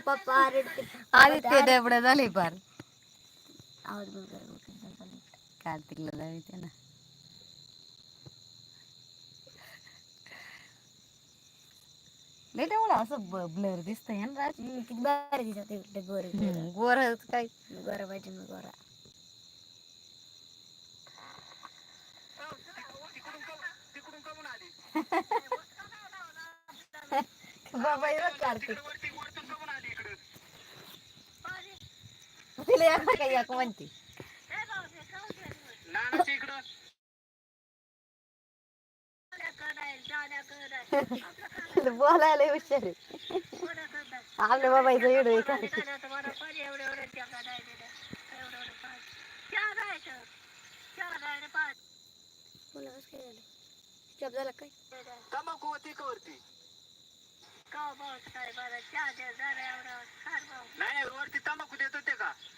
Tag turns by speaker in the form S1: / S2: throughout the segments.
S1: पप्पा रडते
S2: आदित्य डेबडे झाले पार.
S1: आवाज बंद कर, बंद कर, बंद कर.
S2: कार्तिकला जायचे ना. लय असं ब्लर दिसतंय ना राज.
S1: हम्म, किती भारी दिसत ते गोरे
S2: हम्म, गोर काय?
S1: गोरा पाहिजे मी गोरा.
S2: बाबा कार्तिक. तिला एक काय एक म्हणते. बोलायला हुशार आहे. आपल्या बाबाईचं येडं आहे. कार्तिक
S1: बोला कसं काय झालं स्टॉप झाला काय
S3: तंबाखू होती का वरती नाही नाही, वरती तंबाखू देत होते का? हा?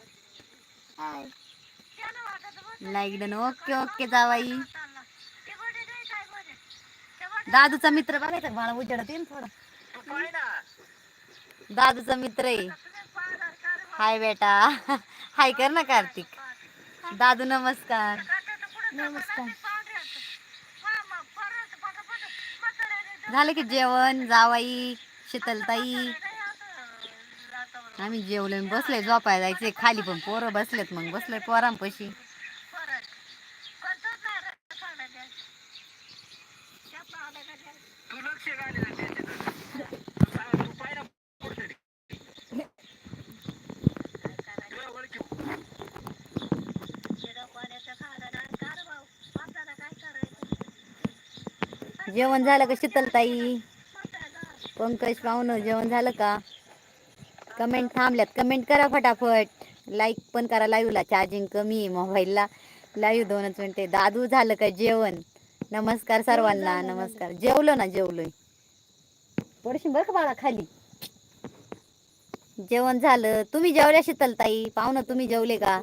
S2: Hi. Like done okay okay जावाई दादूचा मित्र बघायचा मला उजेडत येईल थोडा. दादूचा मित्र आहे. हाय बेटा. हाय कर ना कार्तिक. दादू नमस्कार.
S1: नमस्कार.
S2: झालं की जेवण? जावाई शीतलताई. आम्ही जेवलो बसले झोपाय झोपायला जायचे खाली पण पोरं बसलेत मग. बसले पोरांपाशी. जेवण झालं का शीतलताई? पंकज पाहुणं जेवण झालं का? कमेंट थांबल्यात. कमेंट करा फटाफट. लाईक पण करा लाईव्हला. चार्जिंग कमी आहे मोबाईलला. लाईव्ह दोनच मिनिटे दादू झालं का जेवण? नमस्कार सर्वांना. नमस्कार. जेवलो ना जेवलोय. पडशील बरं का बाळा खाली? जेवण झालं. तुम्ही जेवल्या शीतलताई पाहुणं तुम्ही जेवले का?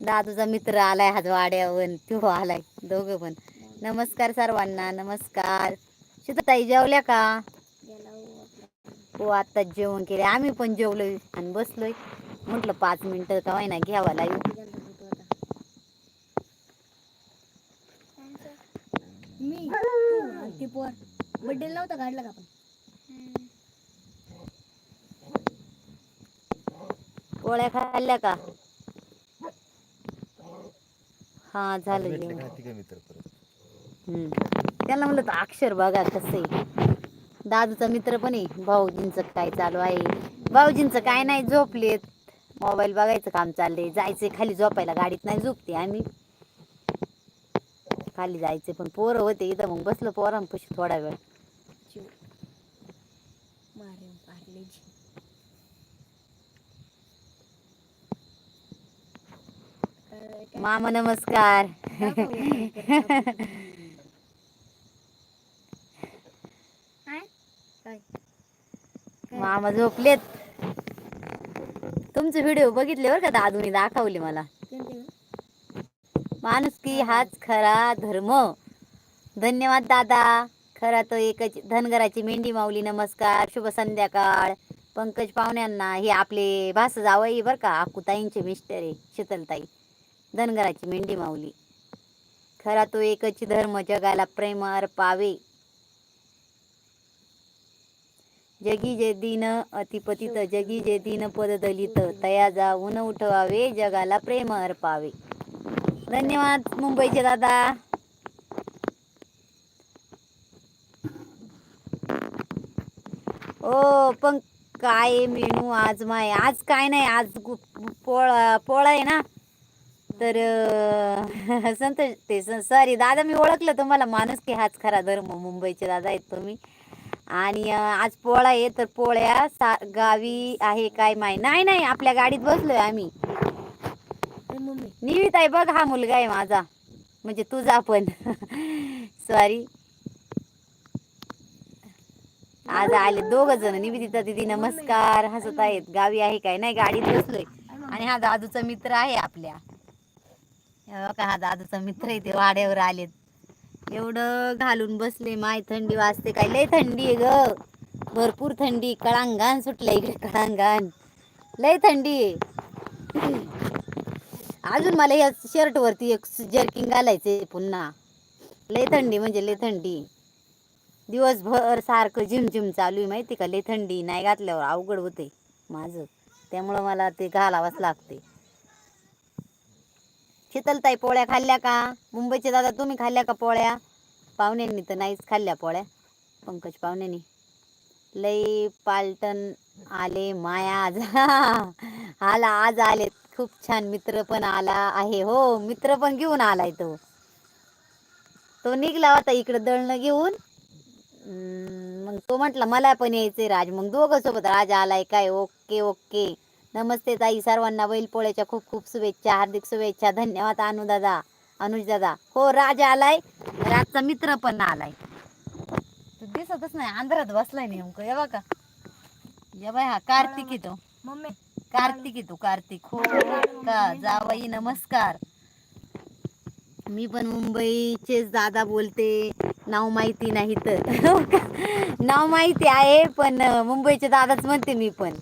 S2: दादूचा मित्र आलाय आज वाड्यावर तो आलाय. दोघं पण. नमस्कार सर्वांना. नमस्कार. शीतलताई जेवल्या का? हो आता जेवण केले. आम्ही पण जेवलोय आणि बसलोय. म्हटलं पाच मिनिटं का ना घ्यावा लाईव्ह
S1: मी? तू पोर. नव्हता काढला का आपण?
S2: पोळ्या खाल्ल्या का? हा झालं जेवण. हम्म. त्याला म्हणलं तर अक्षर बघा कसं आहे. दादूचा मित्र पण आहे. भाऊजींचं काय चालू आहे? भाऊजींचं काय नाही झोपलेत. मोबाईल बघायचं काम चाललंय. जायचंय खाली झोपायला. गाडीत नाही झोपते आम्ही. खाली जायचे पण पोरं होते इथं. मग बसलं पोरांपाशी थोडा वेळ. मामा नमस्कार. मामा झोपलेत. तुमचे व्हिडिओ बघितले बरं का दादूने दाखवले मला? माणूस की हाच खरा धर्म. धन्यवाद दादा. खरा तो एकच धनगराची मेंढी माऊली नमस्कार. शुभ संध्याकाळ. पंकज पाहुण्यांना हे आपले भास जावई बरं का आकुताईंचे मिस्टर आहे शीतलताई. धनगराची मेंढी माऊली. खरा तो एकच धर्म जगाला प्रेम अर्पावे. जगी जे दिन अतिपतित जगी जे दिन पद दलित तया जाऊन उठवावे जगाला प्रेम अर्पावे. धन्यवाद मुंबईचे दादा. ओ पण काय मेनू आज माय? आज काय नाही आज पोळा पोळा आहे ना? तर संतोष ते सॉरी दादा मी ओळखलं तुम्हाला. माणूस की हाच खरा धर्म मुंबईचे दादा आहेत तुम्ही. आणि आज पोळा आहे तर पोळ्या सा गावी आहे काय माय नाही नाही आपल्या गाडीत बसलोय आम्ही. निवित आहे बघ हा मुलगा आहे माझा. म्हणजे तुझा पण. सॉरी आज आले दोघ जण निविदिता दिदी नमस्कार हसत आहेत. गावी आहे काय नाही गाडीत बसलोय. आणि हा दादूचा मित्र आहे आपल्या. हे बघा हा दादूचा मित्र आहे ते वाड्यावर आलेत. एवढं घालून बसले माय थंडी वाजते काय? लय थंडी आहे ग. भरपूर थंडी. कळांगान सुटलं इकडे कळांगान लय थंडी आहे. अजून मला या शर्ट वरती एक जर्किंग घालायचे पुन्हा. लय थंडी म्हणजे लय थंडी. दिवसभर सारखं झिमझिम चालू आहे माहिती का? लय थंडी. नाही घातल्यावर अवघड होते माझं. त्यामुळं मला ते घालावंच लागते शीतलताई पोळ्या खाल्ल्या का? मुंबईचे दादा तुम्ही खाल्ल्या का पोळ्या? पाहुण्यांनी तर नाहीच खाल्ल्या पोळ्या. पंकज पाहुण्यांनी. लय पालटण आले माया आज. आला आज आले. खूप छान मित्र पण आला आहे. हो मित्र पण घेऊन आलाय तो. तो निघला होता इकडं दळणं घेऊन. मग तो म्हटला मला पण यायचंय राज. मग दोघं सोबत राज आलाय. काय ओके ओके. नमस्ते ताई सर्वांना बैलपोळ्याच्या खूप खूप शुभेच्छा हार्दिक शुभेच्छा. धन्यवाद अनु दादा अनुज दादा. हो राज आलाय राजचा मित्र पण आलाय. तू दिसतच नाही अंधारात बसलाय नेमकं. ये बघा. ये बाय हा कार्तिक आहे तो.
S1: मम्मी.
S2: कार्तिक आहे तू कार्तिक. हो का? जावाई नमस्कार. मी पण मुंबईचेच दादा बोलते. नाव माहिती नाही तर. नाव माहिती आहे पण मुंबईचे दादाच म्हणते मी पण.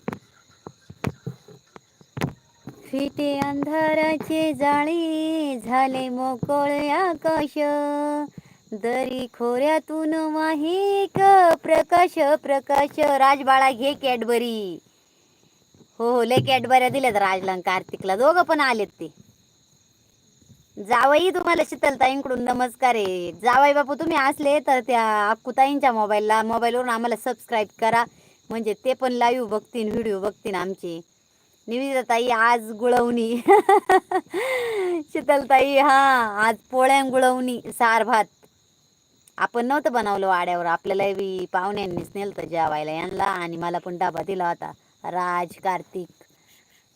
S2: फिटे अंधाराचे जाळी झाले मोकळे आकाश. दरी खोऱ्यातून माहीक प्रकाश प्रकाश. राजबाळा घे कॅडबरी. हो हो लय कॅडबऱ्या दिल्यात राजला कार्तिकला. दोघं पण आलेत ते. जावई तुम्हाला शीतलताईंकडून नमस्कार आहे. जावाई बापू तुम्ही असले तर त्या अक्कुताईंच्या मोबाईलला मोबाईलवरून आम्हाला सबस्क्राईब करा. म्हणजे ते पण लाईव्ह बघतील व्हिडिओ बघतील आमचे. निविदाताई आज गुळवणी. शीतलताई हा आज पोळ्या गुळवणी सार भात. आपण नव्हतं बनवलं वाड्यावर आपल्याला बी पाहुण्यांनीच नेलं जेवायला यांना आणि मला पण डबा दिला होता. राज कार्तिक.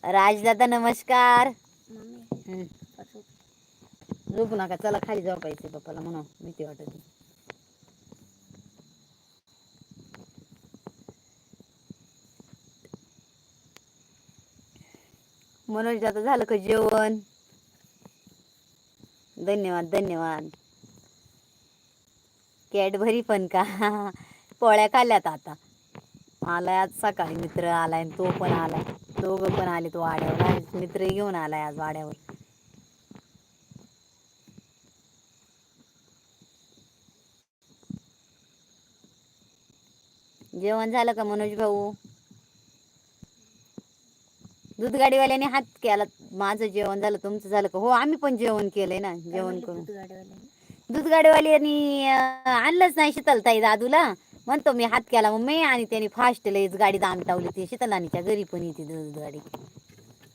S2: राजदादा नमस्कार. झोपू नका चला खाली झोपायचे पप्पाला म्हणून भीती वाटत. मनोज दादा झालं का जेवण? धन्यवाद धन्यवाद. कॅडबरी पण का? पोळ्या खाल्ल्यात आता. आलाय आज सकाळी मित्र आलाय आणि तो पण आलाय. दोघं पण आले तो वाड्यावर. आज मित्र घेऊन आलाय आज वाड्यावर. जेवण झालं का मनोज भाऊ? दूध गाडीवाल्याने हात केला माझं जेवण झालं तुमचं झालं का? हो आम्ही पण जेवण केलंय ना जेवण करून.
S1: दूध गाडीवाल्याने?
S2: आणलंच नाही शीतलताई दादूला. म्हणतो मी हात केला मम्मी. आणि त्याने फास्ट लईच गाडी दामटावली ती. शीतलानीच्या घरी पण येते दूध गाडी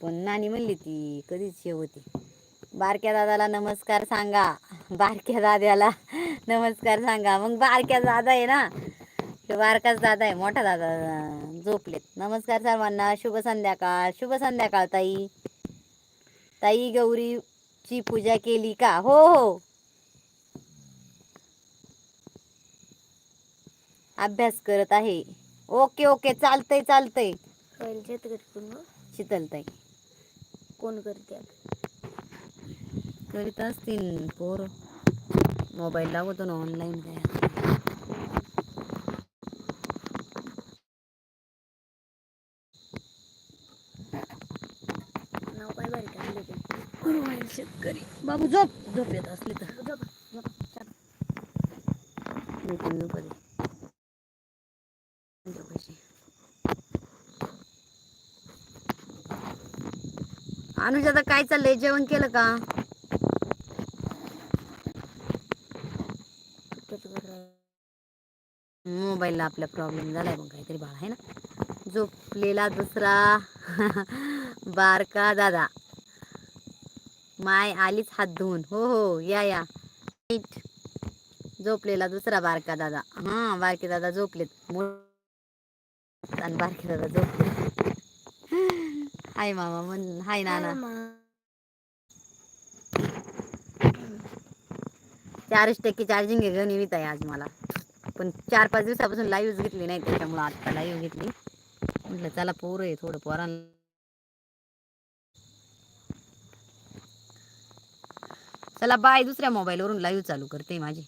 S2: पण नानी म्हणली ती कधीच होती. बारक्या दादाला नमस्कार सांगा. बारक्या दाद्याला नमस्कार सांगा. मग बारक्या दादा आहे ना तो बारकाच दादा आहे मोठा दादा झोपलेत. नमस्कार सर्वांना शुभ संध्याकाळ शुभ संध्याकाळ ताई. ताई गौरीची पूजा केली का? हो हो. अभ्यास करत आहे. ओके ओके चालतंय चालतंय. शीतलताई
S1: कोण करते?
S2: करीत असतील पोर. मोबाईल लागतो ना ऑनलाईन काय
S1: नाव काय भारी टाकलं ते.
S2: गुरुवार शेतकरी. बाबू झोप. झोप येत असली तर. मी पण झोपत. अनुज आता काय चाललंय? जेवण केलं का. मोबाईलला आपला प्रॉब्लेम झालाय मग काहीतरी बाळा आहे ना? झोपलेला दुसरा. बारका दादा. माय आलीच हात धुवून. हो हो या या. झोपलेला दुसरा बारका दादा. हा बारके दादा झोपलेत. आणि बारके दादा झोपले. हाय मामा म्हण हाय नाना. चारच टक्के चार्जिंग घेऊन येत आहे आज मला. पण चार पाच दिवसापासून लाईव्ह घेतली नाही त्याच्यामुळे आता लाईव्ह घेतली. म्हटलं चला पोरं आहे थोडं पोरांना चला बाय दुसऱ्या मोबाईलवरून लाईव्ह चालू करते माझी.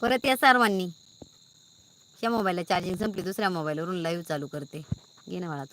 S2: परत या सर्वांनी. या मोबाईलला चार्जिंग संपली दुसऱ्या मोबाईलवरून लाईव्ह चालू करते. घे ना बाळा तू.